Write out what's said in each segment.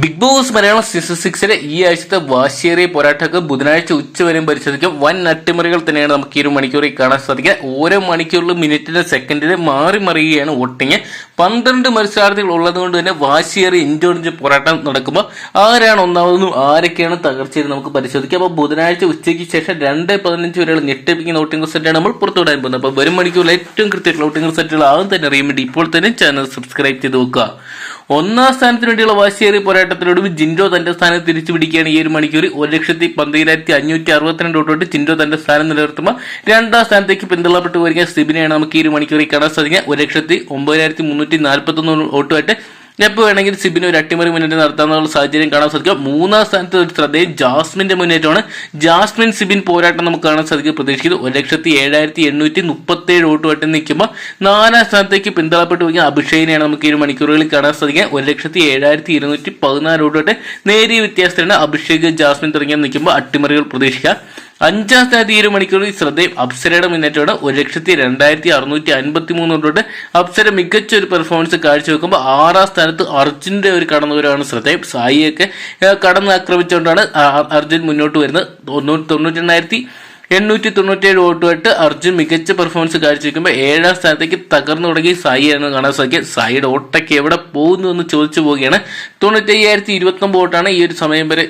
Big Boss Malayalam season സിക്സിലെ ഈ ആഴ്ചത്തെ വാശിയേറിയ പോരാട്ടമൊക്കെ ബുധനാഴ്ച ഉച്ചവരെയും പരിശോധിക്കും. വൻ അട്ടിമറികൾ തന്നെയാണ് നമുക്ക് ഈ ഒരു മണിക്കൂറിൽ കാണാൻ സാധിക്കുക ഓരോ മണിക്കൂറിലും മിനിറ്റിന് സെക്കൻഡിന് മാറി മറിയുകയാണ് വോട്ടിങ്. പന്ത്രണ്ട് മത്സരാർത്ഥികൾ ഉള്ളതുകൊണ്ട് തന്നെ വാശിയേറിയ ഇഞ്ചോടിഞ്ച് പോരാട്ടം നടക്കുമ്പോൾ ആരാണ് ഒന്നാമതെന്നും ആരൊക്കെയാണ് തകർച്ചയെന്ന് നമുക്ക് പരിശോധിക്കാം. അപ്പോൾ ബുധനാഴ്ച ഉച്ചയ്ക്ക് ശേഷം രണ്ട് പതിനഞ്ച് വരെയുള്ള ഞെട്ടിപ്പിക്കുന്ന വോട്ടിംഗ് റിസൾട്ടാണ് നമ്മൾ പുറത്തുവിടാൻ പോകുന്നത്. അപ്പോൾ വരും മണിക്കൂറിൽ ഏറ്റവും കൃത്യമായിട്ടുള്ള വോട്ടിംഗ് റിസൾട്ടുകൾ ആദ്യം തന്നെ അറിയാൻ വേണ്ടി ഇപ്പോൾ തന്നെ ചാനൽ സബ്സ്ക്രൈബ് ചെയ്ത് നോക്കുക. ഒന്നാം സ്ഥാനത്തിന് വേണ്ടിയുള്ള വാശിയേറിയ പോരാട്ടത്തിലൊടുവിൽ ജിൻഡോ തന്റെ സ്ഥാനം തിരിച്ചു പിടിക്കുകയാണ് ഈ ഒരു മണിക്കൂർ ഒരു ലക്ഷത്തി പന്തിരായിരത്തി അഞ്ഞൂറ്റി അറുപത്തിരണ്ട് വോട്ടോട്ട് ജിൻഡോ തന്റെ സ്ഥാനം നിലനിർത്തുമ്പോൾ രണ്ടാം സ്ഥാനത്തേക്ക് പിന്തള്ളപ്പെട്ട് വരിക സിബിനെയാണ് നമുക്ക് ഈ ഒരു മണിക്കൂറിൽ കാണാൻ സാധിക്കുക. ഒരു ലക്ഷത്തി ഒമ്പതിനായിരത്തി മുന്നൂറ്റി നാൽപ്പത്തി ഒന്ന് വോട്ടുമായിട്ട് എപ്പോൾ വേണമെങ്കിൽ സിബിന് ഒരു അട്ടിമറി മുന്നേറ്റം നടത്താമെന്നുള്ള സാഹചര്യം കാണാൻ സാധിക്കും. മൂന്നാം സ്ഥാനത്ത് ഒരു ശ്രദ്ധയും ജാസ്മിന്റെ മുന്നേറ്റമാണ് ജാസ്മിൻ സിബിൻ പോരാട്ടം നമുക്ക് കാണാൻ സാധിക്കും പ്രതീക്ഷിക്കുന്നത് ഒരു ലക്ഷത്തി ഏഴായിരത്തി എണ്ണൂറ്റി മുപ്പത്തി ഏഴ് വോട്ടുമായിട്ട് നിൽക്കുമ്പോൾ നാലാം സ്ഥാനത്തേക്ക് പിന്തള്ളപ്പെട്ട് പോയി അഭിഷേകിനെയാണ് നമുക്ക് ഈ മണിക്കൂറുകളിൽ കാണാൻ സാധിക്കുക. ഒരു ലക്ഷത്തി ഏഴായിരത്തി ഇരുന്നൂറ്റി പതിനാല് വോട്ടുമായിട്ട് നേരിയ വ്യത്യാസത്തിലാണ് അഭിഷേക് ജാസ്മിൻ തുടങ്ങിയ നിൽക്കുമ്പോൾ അട്ടിമറികൾ പ്രതീക്ഷിക്കാം അഞ്ചാം സ്ഥാനത്ത് ഈ ഒരു മണിക്കൂറിൽ ശ്രദ്ധയും അപ്സരയുടെ മുന്നേറ്റമാണ്. ഒരു ലക്ഷത്തി രണ്ടായിരത്തി അറുന്നൂറ്റി അൻപത്തി മൂന്ന് തൊട്ട് അപ്സര മികച്ച ഒരു പെർഫോമൻസ് കാഴ്ചവെക്കുമ്പോൾ ആറാം സ്ഥാനത്ത് അർജുന്റെ ഒരു കടന്നുവരവാണ് ശ്രദ്ധയും. സായിയൊക്കെ കടന്ന് ആക്രമിച്ചുകൊണ്ടാണ് അർജുൻ മുന്നോട്ട് വരുന്നത്. തൊണ്ണൂറ്റി തൊണ്ണൂറ്റി രണ്ടായിരത്തി എണ്ണൂറ്റി തൊണ്ണൂറ്റേഴ് വോട്ടുമായിട്ട് അർജുൻ മികച്ച പെർഫോമൻസ് കാഴ്ചവെക്കുമ്പോൾ ഏഴാം സ്ഥാനത്തേക്ക് തകർന്നു തുടങ്ങി സായിയാണ് കാണാൻ സാധിക്കുക. സായിയുടെ ഓട്ടൊക്കെ എവിടെ പോകുന്നു എന്ന് ചോദിച്ചു പോവുകയാണ്. തൊണ്ണൂറ്റി അയ്യായിരത്തി ഇരുപത്തി വോട്ടാണ് ഈ ഒരു സമയം വരെ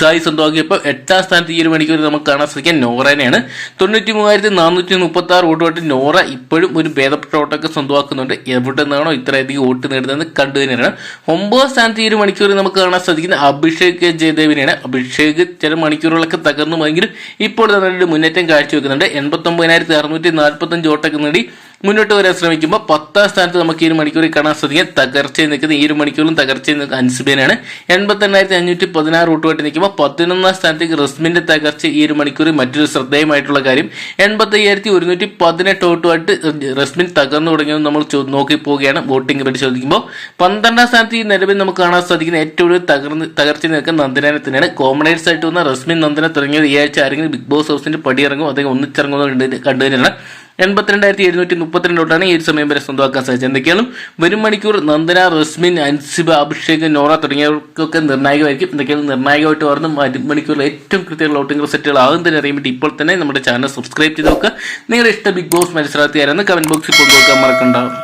സായി സ്വന്തമാക്കിയപ്പോൾ എട്ടാം സ്ഥാനത്ത് ഈ ഒരു മണിക്കൂർ നമുക്ക് കാണാൻ സാധിക്കാൻ നോറേനെയാണ്. തൊണ്ണൂറ്റി മൂവായിരത്തി നാനൂറ്റി മുപ്പത്തി ആറ് വോട്ടുമായിട്ട് നോറ ഇപ്പോഴും ഒരു ഭേദപ്പെട്ട വോട്ടൊക്കെ സ്വന്തമാക്കുന്നുണ്ട്. എവിടെ നിന്നാണോ ഇത്രയധികം വോട്ട് നേടുന്നതെന്ന് കണ്ടു തന്നെയാണ്. ഒമ്പതാം സ്ഥാനത്ത് ഈ ഒരു മണിക്കൂർ നമുക്ക് കാണാൻ സാധിക്കുന്ന അഭിഷേക് ജയദേവിനെയാണ്. അഭിഷേക് ചില മണിക്കൂറുകളൊക്കെ തകർന്നു പോയെങ്കിലും ഇപ്പോൾ തന്നെ മുന്നേറ്റം കാഴ്ചവെക്കുന്നുണ്ട്. എൺപത്തി ഒമ്പതിനായിരത്തി അറുന്നൂറ്റി നാൽപ്പത്തഞ്ച് വോട്ടൊക്കെ നേടി മുന്നോട്ട് വരാൻ ശ്രമിക്കുമ്പോൾ പത്താം സ്ഥാനത്ത് നമുക്ക് ഈ ഒരു മണിക്കൂറിൽ കാണാൻ സാധിക്കും. തകർച്ചയിൽ നിൽക്കുന്ന ഈ ഒരു മണിക്കൂറിലും തകർച്ചയിൽ നിൽക്കുന്ന അൻസുബേനാണ്. എൺപത്തി എണ്ണായിരത്തി അഞ്ഞൂറ്റി പതിനാറ് റൂട്ടുമായിട്ട് നിൽക്കുമ്പോൾ പതിനൊന്നാം സ്ഥാനത്തേക്ക് റസ്മിന്റെ തകർച്ച ഈ ഒരു മണിക്കൂറിൽ മറ്റൊരു ശ്രദ്ധേയമായിട്ടുള്ള കാര്യം. എൺപത്തി അയ്യായിരത്തി ഒരുന്നൂറ്റി പതിനെട്ട് റൂട്ടുമായിട്ട് റസ്മിൻ തകർന്നു തുടങ്ങിയത് നമ്മൾ നോക്കി പോവുകയാണ്. വോട്ടിംഗ് പരിശോധിക്കുമ്പോൾ പന്ത്രണ്ടാം സ്ഥാനത്ത് ഈ നിലവിൽ നമുക്ക് കാണാൻ സാധിക്കുന്ന ഏറ്റവും കൂടുതൽ തകർന്ന് തകർച്ച നിൽക്കുന്ന നന്ദനെ തന്നെയാണ് കോമണേഴ്സ് ആയിട്ട് വന്ന റസ്മിൻ നന്ദന തുടങ്ങിയത് ഈ ആഴ്ച ആരെങ്കിലും ബിഗ് ബോസ് ഹൗസിന്റെ പടിയിറങ്ങും അദ്ദേഹം ഒന്നിച്ചിറങ്ങുന്നത് കണ്ടു തന്നെയാണ് എൺപത്തിരണ്ടായിരത്തി എഴുന്നൂറ്റി മുപ്പത്തിരണ്ട് തൊട്ടാണ് ഈ ഒരു സമയം വരെ സ്വന്തമാക്കാൻ സാധിച്ചത്. എന്തൊക്കെയാണ്? വരും മണിക്കൂർ നന്ദന റസ്മിൻ അൻസിബ അഭിഷേക് നോറ തുടങ്ങിയവർക്കൊക്കെ നിർണായകമായിരിക്കും. എന്തൊക്കെയാണ്? നിർണായകമായിട്ട് വരുന്ന വരും മണിക്കൂറിൽ ഏറ്റവും കൃത്യമുള്ള ഔട്ടിംഗ് റിസൾട്ടുകൾ ആകും തന്നെ അറിയാൻ വേണ്ടി ഇപ്പോൾ തന്നെ നമ്മുടെ ചാനൽ സബ്സ്ക്രൈബ് ചെയ്ത് നോക്കുക. നിങ്ങളുടെ ഇഷ്ട ബിഗ് ബോസ് മത്സരാർത്ഥി കമന്റ് ബോക്സിൽ കൊണ്ടുവെക്കാൻ മറക്കണ്ട.